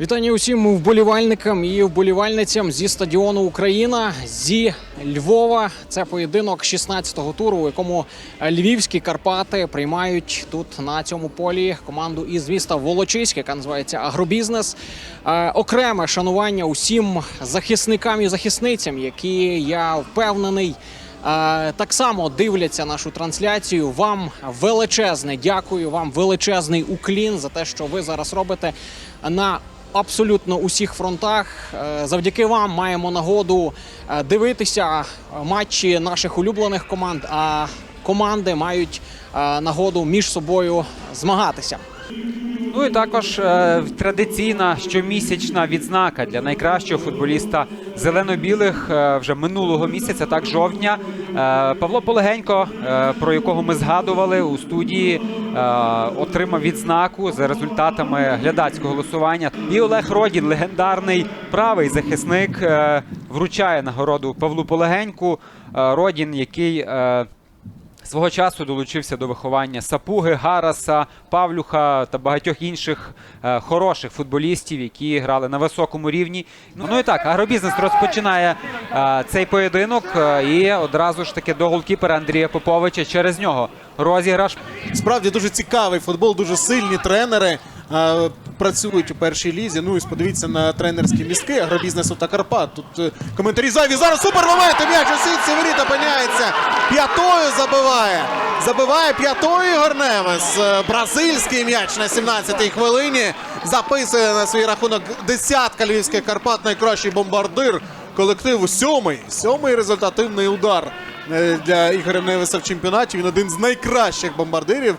Вітання усім вболівальникам і вболівальницям зі стадіону Україна зі Львова. Це поєдинок 16-го туру, у якому львівські Карпати приймають тут на цьому полі команду із міста Волочиськ, яка називається Агробізнес. Е, окреме шанування усім захисникам і захисницям, які я впевнений. Е, Так само дивляться нашу трансляцію. Вам величезне дякую, вам величезний уклін за те, що ви зараз робите на абсолютно усіх фронтах. Е, Завдяки вам маємо нагоду е, дивитися матчі наших улюблених команд. А команди мають е, нагоду між собою змагатися. Ну і також е, традиційна щомісячна відзнака для найкращого футболіста зелено-білих е, вже минулого місяця, так жовтня. Е, Павло Полегенько, про якого ми згадували у студії, отримав відзнаку за результатами глядацького голосування. І Олег Родін, легендарний правий захисник, вручає нагороду Павлу Полегеньку. Родін, який. Свого часу долучився до виховання Сапуги, Гараса, Павлюха та багатьох інших е, хороших футболістів, які грали на високому рівні. Ну, ну і так, агробізнес розпочинає е, цей поєдинок е, і одразу ж таки до голкіпера Андрія Поповича через нього розіграш. Справді дуже цікавий футбол, дуже сильні тренери е, працюють у першій лізі. Ну і подивіться на тренерські містки агробізнесу та Карпат. Тут е, коментарі зайві. Зараз супер момент. М'яч у сітці опиняється. П'ятою забиває. Забиває п'ятою Ігор Невес. Е, Бразильський м'яч на 17-й хвилині. Записує на свій рахунок десятка львівських Карпат. Найкращий бомбардир колективу. Сьомий. Сьомий результативний удар е, для Ігоря Невеса в чемпіонаті. Він один з найкращих бомбардирів.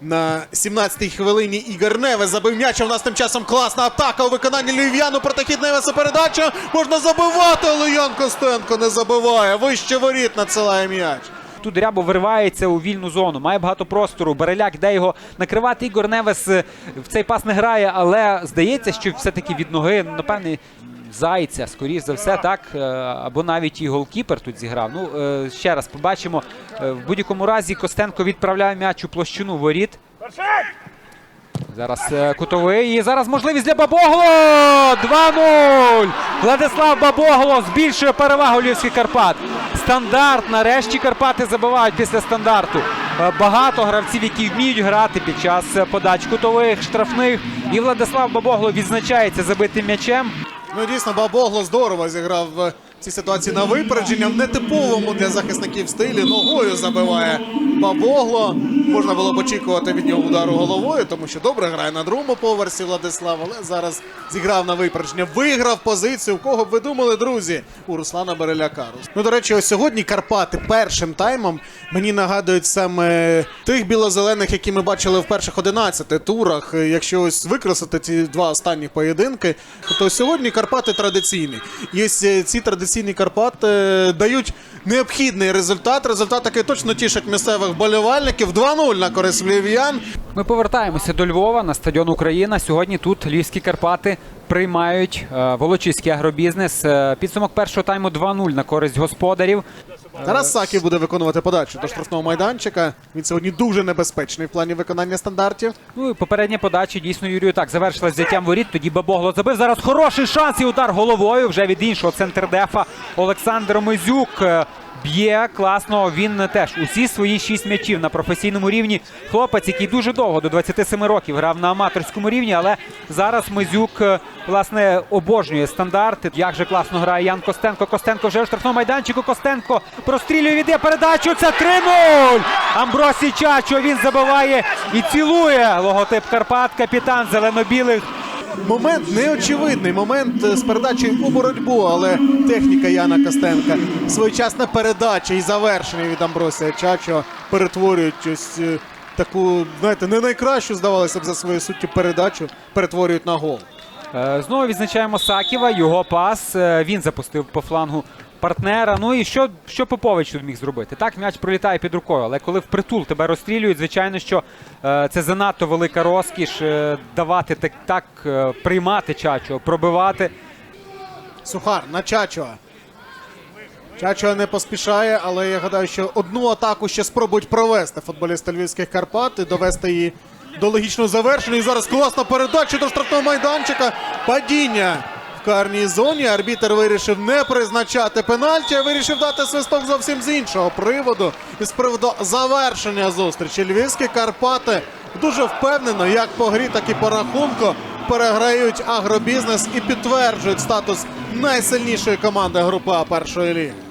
На 17-й хвилині Ігор Невес забив м'яч. В нас тим часом класна атака у виконанні Львів'яну. Протохід Невеса передача. Можна забивати, але Ян Костенко не забиває. Вище воріт надсилає м'яч. Тут Рябо виривається у вільну зону, має багато простору. Береляк де його накривати. Ігор Невес е, в цей пас не грає, але здається, що все-таки від ноги, напевне, зайця, скоріш за все, так. е, Або навіть і голкіпер тут зіграв. Ну, е, ще раз побачимо. Е, В будь-якому разі Костенко відправляє м'яч у площину воріт. Зараз кутовий. І зараз можливість для Бабогло! 2-0! Владислав Бабогло збільшує перевагу Львівських Карпат. Стандарт. Нарешті Карпати забивають після стандарту. Багато гравців, які вміють грати під час подач кутових, штрафних. І Владислав Бабогло відзначається забитим м'ячем. Ну дійсно, Бабогло здорово зіграв цій ситуації на випередження. В нетиповому для захисників стилі ногою забиває Бабогло. Можна було б очікувати від нього удару головою, тому що добре грає на другому поверсі Владислав, але зараз зіграв на випередження. Виграв позицію. У кого б ви думали, друзі? У Руслана Береляка. Ну, до речі, ось сьогодні Карпати першим таймом мені нагадують саме тих білозелених, які ми бачили в перших 11 турах. Якщо ось викреслити ці два останні поєдинки, то сьогодні Карпати традиційні. Е, ці традиційні Карпати е, дають необхідний результат. Результат, такий точно тішить місцевих болівальників. 2-0 на користь львів'ян. Ми повертаємося до Львова на стадіон Україна. Сьогодні тут Львівські Карпати приймають е, Волочиський агробізнес. Е, підсумок першого тайму 2-0 на користь господарів. Тарас Саків буде виконувати подачу до штрафного майданчика. Він сьогодні дуже небезпечний в плані виконання стандартів. Ну і попередня подача дійсно Юрію так завершилась взяттям воріт. Тоді Бабогло забив. Зараз хороший шанс і удар головою вже від іншого центрдефа Олександр Мизюк. Б'є класно. Він теж усі свої шість м'ячів на професійному рівні. Хлопець, який дуже довго до 27 років грав на аматорському рівні, але зараз Мизюк е, власне обожнює стандарти. Як же класно грає Ян Костенко. Костенко вже у штрафному майданчику. Костенко прострілює, віде передачу. Це 3-0! Амбросій Чачо. Він забиває і цілує логотип Карпат. Капітан зелено-білих. Момент неочевидний. Момент е, з передачею у боротьбу, але техніка Яна Костенка. Своєчасна передача і завершення від Амбросія Чачо перетворюють ось е, таку, знаєте, не найкращу, здавалося б, за свою суттю передачу, перетворюють на гол. Е, Знову відзначаємо Саківа, його пас. Він запустив по флангу партнера. Ну і що, що Попович тут міг зробити? Так, м'яч пролітає під рукою, але коли впритул тебе розстрілюють, звичайно, що е, це занадто велика розкіш е, давати так, так е, приймати чачо, пробивати. Сухар на Чачо. Чачо не поспішає, але я гадаю, що одну атаку ще спробують провести футболісти Львівських Карпат і довести її до логічного завершення. І зараз класна передача до штрафного майданчика. Падіння карній зоні. Арбітер вирішив не призначати пенальті, а вирішив дати свисток зовсім з іншого приводу. І з приводу завершення зустрічі. Львівські Карпати дуже впевнено, як по грі, так і по рахунку. Переграють агробізнес і підтверджують статус найсильнішої команди групи А першої ліги.